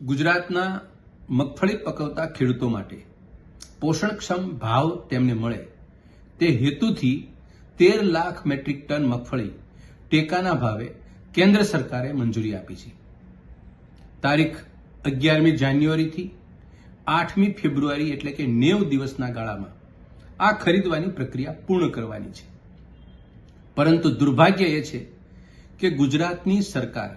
ગુજરાતના મગફળી પકવતા ખેડૂતો માટે પોષણક્ષમ ભાવ તેમને મળે. તે હેતુથી તેર લાખ મેટ્રિક ટન મગફળી ટેકાના ભાવે કેન્દ્ર સરકારે મંજૂરી આપી છે. તારીખ અગિયારમી જાન્યુઆરીથી આઠમી ફેબ્રુઆરી એટલે કે નેવ દિવસના ગાળામાં આ ખરીદવાની પ્રક્રિયા પૂર્ણ કરવાની છે. પરંતુ દુર્ભાગ્ય એ છે કે ગુજરાતની સરકાર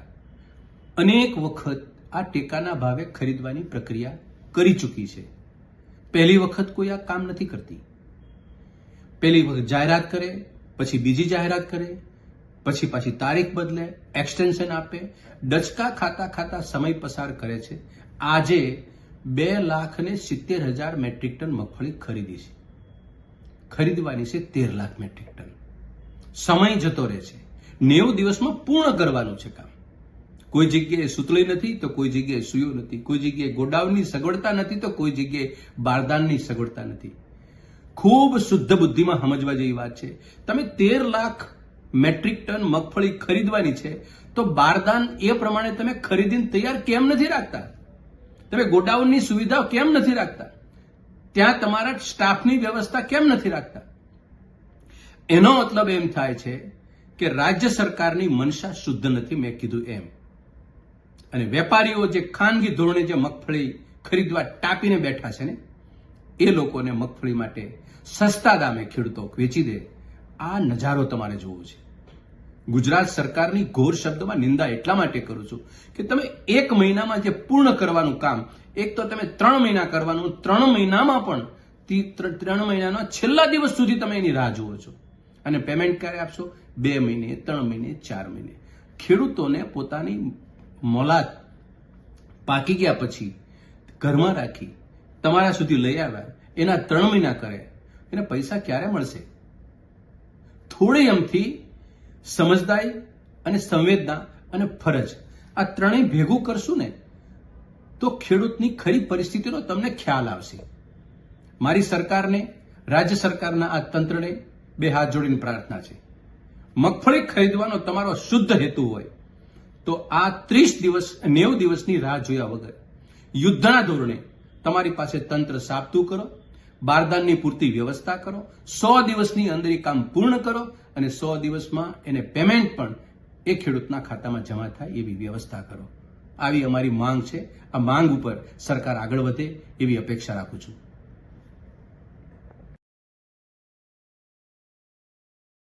અનેક વખત આ ટેકાના ભાવે ખરીદવાની પ્રક્રિયા કરી ચૂકી છે. પહેલી વખત કોઈ આ કામ નથી કરતી. પહેલી વખત જાહેરાત કરે, પછી બીજી જાહેરાત કરે, પછી પાછી તારીખ બદલે એક્સટેન્શન આપે, ડચકા ખાતા ખાતા સમય પસાર કરે છે. આજે બે લાખ ને સિત્તેર હજાર મેટ્રિક ટન મગફળી ખરીદી છે. ખરીદવાની છે તેર લાખ મેટ્રિક ટન. સમય જતો રહે છે. નેવું દિવસમાં પૂર્ણ કરવાનું છે કામ. કોઈ જગ્યાએ સુતળી નથી તો કોઈ જગ્યાએ સુયો નથી. કોઈ જગ્યાએ ગોડાઉનની સગવડતા નથી તો કોઈ જગ્યાએ બારદાનની સગવડતા નથી. ખૂબ શુદ્ધ બુદ્ધિમાં સમજવા જેવી વાત છે. તમે તેર લાખ મેટ્રિક ટન મગફળી ખરીદવાની છે તો બારદાન એ પ્રમાણે તમે ખરીદીને તૈયાર કેમ નથી રાખતા? તમે ગોડાઉનની સુવિધાઓ કેમ નથી રાખતા? ત્યાં તમારા સ્ટાફની વ્યવસ્થા કેમ નથી રાખતા? એનો મતલબ એમ થાય છે કે રાજ્ય સરકારની મનસા શુદ્ધ નથી, મેં કીધું એમ. અને વેપારીઓ જે ખાનગી ધોરણે જે મગફળી ખરીદવા ટાપીને બેઠા છે ને, એ લોકોને મગફળી માટે સસ્તા દામે ખેડૂતો વેચી દે. આ નજારો તમારે જોવો છે. ગુજરાત સરકારની ઘોર શબ્દમાં નિંદા એટલા માટે કરું છું કે તમે એક મહિનામાં જે પૂર્ણ કરવાનું કામ, એક તો તમે ત્રણ મહિના કરવાનું, ત્રણ મહિનામાં પણ ત્રણ મહિનાના છેલ્લા દિવસ સુધી તમે એની રાહ જુઓ છો. અને પેમેન્ટ ક્યારે આપશો? બે મહિને, ત્રણ મહિને, ચાર મહિને. ખેડૂતોને પોતાની મોલાત પાકી ગયા પછી ઘરમાં રાખી તમારા સુધી લઈ આવ્યા. એના ત્રણ મહિના કરે. એને પૈસા ક્યારે મળશે? થોડી એમથી સમજદારી અને સંવેદના અને ફરજ આ ત્રણેય ભેગું કરશું ને તો ખેડૂતની ખરી પરિસ્થિતિનો તમને ખ્યાલ આવશે. મારી સરકારને, રાજ્ય સરકારના આ તંત્રને બે હાથ જોડીને પ્રાર્થના છે. મગફળી ખરીદવાનો તમારો શુદ્ધ હેતુ હોય. તો આ ત્રીસ દિવસ, નેવ દિવસની રાહ જોયા વગર યુદ્ધના ધોરણે તમારી પાસે તંત્ર સાબતું કરો, બારદાનની પૂરતી વ્યવસ્થા કરો, સો દિવસની અંદર એ કામ પૂર્ણ કરો અને સો દિવસમાં એને પેમેન્ટ પણ એ ખેડૂતના ખાતામાં જમા થાય એવી વ્યવસ્થા કરો. આવી અમારી માંગ છે. આ માંગ ઉપર સરકાર આગળ વધે એવી અપેક્ષા રાખું છું.